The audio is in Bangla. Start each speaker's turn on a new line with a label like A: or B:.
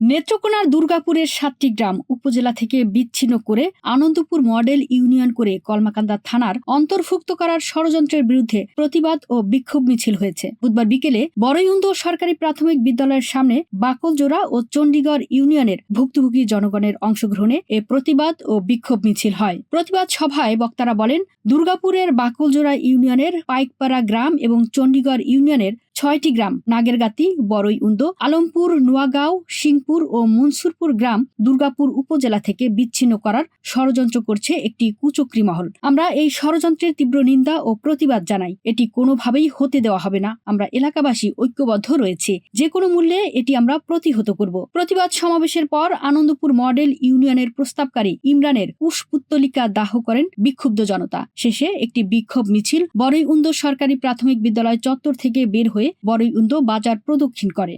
A: নেত্রকোনার দুর্গাপুরের সাতটি গ্রাম উপজেলা থেকে বিচ্ছিন্ন করে আনন্দপুর মডেল ইউনিয়ন করে কলমাকান্দা থানার অন্তর্ভুক্ত করার ষড়যন্ত্রের বিরুদ্ধে প্রতিবাদ ও বিক্ষোভ মিছিল হয়েছে। বুধবার বিকেলে বড়ইন্দ সরকারি প্রাথমিক বিদ্যালয়ের সামনে বাকলজোড়া ও চণ্ডীগড় ইউনিয়নের ভুক্তভোগী জনগণের অংশগ্রহণে এ প্রতিবাদ ও বিক্ষোভ মিছিল হয়। প্রতিবাদ সভায় বক্তারা বলেন, দুর্গাপুরের বাকলজোড়া ইউনিয়নের পাইকপাড়া গ্রাম এবং চণ্ডীগড় ইউনিয়নের ছয়টি গ্রাম, নাগেরগাতি বড়ইউন্দ আলমপুর, নোয়াগাঁও সিংপুর ও মনসুরপুর গ্রাম দুর্গাপুর উপজেলা থেকে বিচ্ছিন্ন করার ষড়যন্ত্র করছে একটি কুচক্রী মহল। আমরা এই ষড়যন্ত্রের তীব্র নিন্দা ও প্রতিবাদ জানাই। এটি কোনোভাবেই হতে দেওয়া হবে না। আমরা এলাকাবাসী ঐক্যবদ্ধ রয়েছে। যে কোনো মূল্যে এটি আমরা প্রতিহত করব। প্রতিবাদ সমাবেশের পর আনন্দপুর মডেল ইউনিয়নের প্রস্তাবকারী ইমরানের পুষ্পুত্তলিকা দাহ করেন বিক্ষুব্ধ জনতা। শেষে একটি বিক্ষোভ মিছিল বড়ইউন্দ সরকারি প্রাথমিক বিদ্যালয় চত্বর থেকে বের হয়ে বড়ইউন্দ বাজার প্রদক্ষিণ করে।